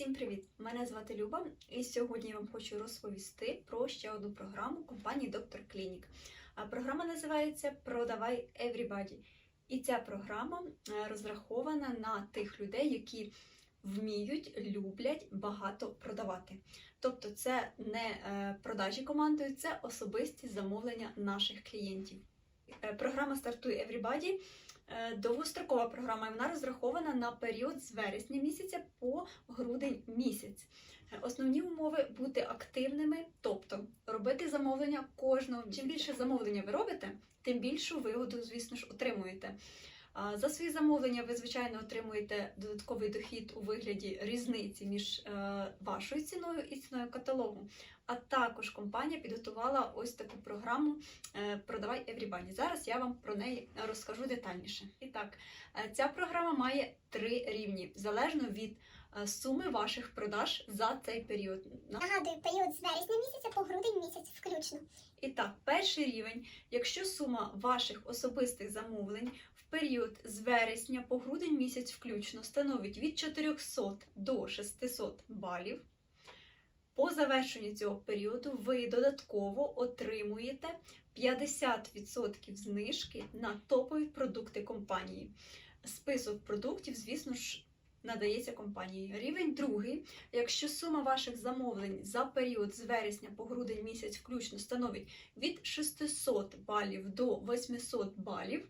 Всім привіт! Мене звати Люба, і сьогодні я вам хочу розповісти про ще одну програму компанії Доктор Клінік. А Програма називається Продавай Everybody. І ця програма е, розрахована на тих людей, які вміють, люблять багато продавати. Тобто, це не е, продажі командою, це особисті замовлення наших клієнтів. Е, Програма стартує Everybody. Е, Довгострокова програма і вона розрахована на період з вересня місяця по грудень місяць. Е, Основні умови бути активними, тобто робити замовлення кожного. Чим більше замовлення ви робите, тим більшу вигоду, звісно ж, отримуєте. За свої замовлення ви, звичайно, отримуєте додатковий дохід у вигляді різниці між е, вашою ціною і ціною каталогу. А також компанія підготувала ось таку програму е, Продавай Everybody. Зараз я вам про неї розкажу детальніше. І так, е, ця програма має три рівні залежно від суми ваших продаж за цей період. Нагадую, період з вересня місяця по грудень місяць включно. І так, перший рівень, якщо сума ваших особистих замовлень період з вересня по грудень місяць включно становить від 400 до 600 балів, по завершенню цього періоду ви додатково отримуєте 50% знижки на топові продукти компанії. Список продуктів, звісно ж, надається компанії. Рівень другий. Якщо сума ваших замовлень за період з вересня по грудень місяць включно становить від 600 балів до 800 балів,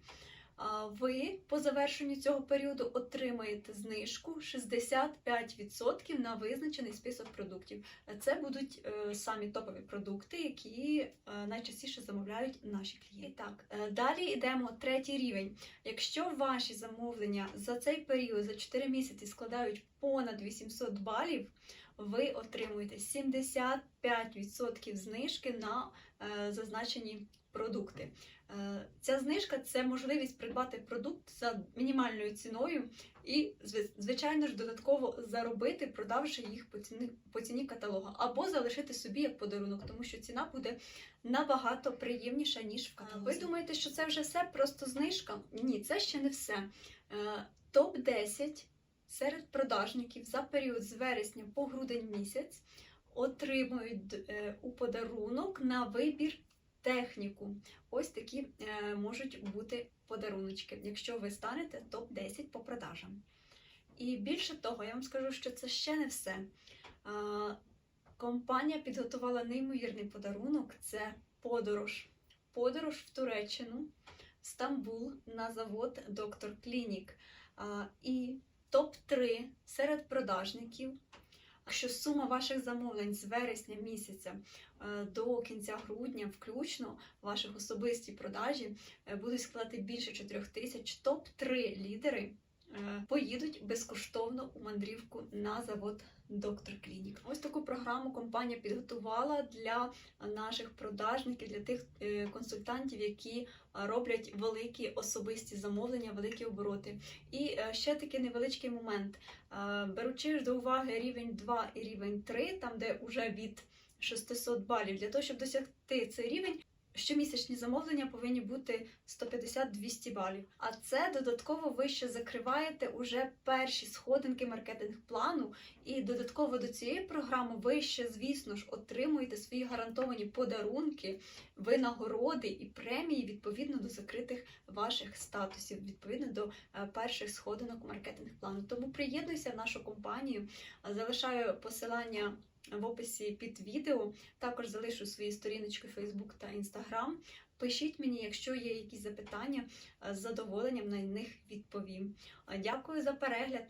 ви по завершенню цього періоду отримаєте знижку 65% на визначений список продуктів. Це будуть е, самі топові продукти, які е, найчастіше замовляють наші клієнти. Так, е, далі йдемо третій рівень. Якщо ваші замовлення за цей період, за 4 місяці, складають понад 800 балів, ви отримуєте 75% знижки на зазначені продукти. Е, Ця знижка це можливість придбати продукт за мінімальною ціною і, звичайно ж, додатково заробити, продавши їх по ціні, по ціні каталога, або залишити собі як подарунок, тому що ціна буде набагато приємніша, ніж в каталозі. Ви думаєте, що це вже все просто знижка? Ні, це ще не все. Топ 10 серед продажників за період з вересня по грудень місяць отримують е, у подарунок на вибір техніку. Ось такі е, можуть бути подаруночки, якщо ви станете топ-10 по продажам. І більше того, я вам скажу, що це ще не все. Компанія підготувала неймовірний подарунок це подорож. Подорож в Туреччину, Стамбул на завод Доктор Клінік. І топ-3 серед продажників. Якщо сума ваших замовлень з вересня місяця е, до кінця грудня, включно ваших особисті продажі, е, будуть складати більше 4 тисяч, топ-3 лідери е, поїдуть безкоштовно у мандрівку на завод Доктор Клінік. Ось таку програму компанія підготувала для наших продажників, для тих е, консультантів, які роблять великі особисті замовлення, великі обороти. І е, ще такий невеличкий момент. Е, Беручи до уваги рівень 2 і рівень 3, там де вже від 600 балів, для того, щоб досягти цей рівень, щомісячні замовлення повинні бути 150-200 балів. А це додатково ви ще закриваєте уже перші сходинки маркетинг-плану, і додатково до цієї програми ви ще, звісно ж, отримуєте свої гарантовані подарунки, винагороди і премії відповідно до закритих ваших статусів, відповідно до е, перших сходинок маркетинг-плану. Тому приєднуйся в нашу компанію, залишаю посилання в описі під відео. Також залишу свої сторіночки Facebook та Instagram. Пишіть мені, якщо є якісь запитання, е, з задоволенням на них відповім. Е, Дякую за перегляд.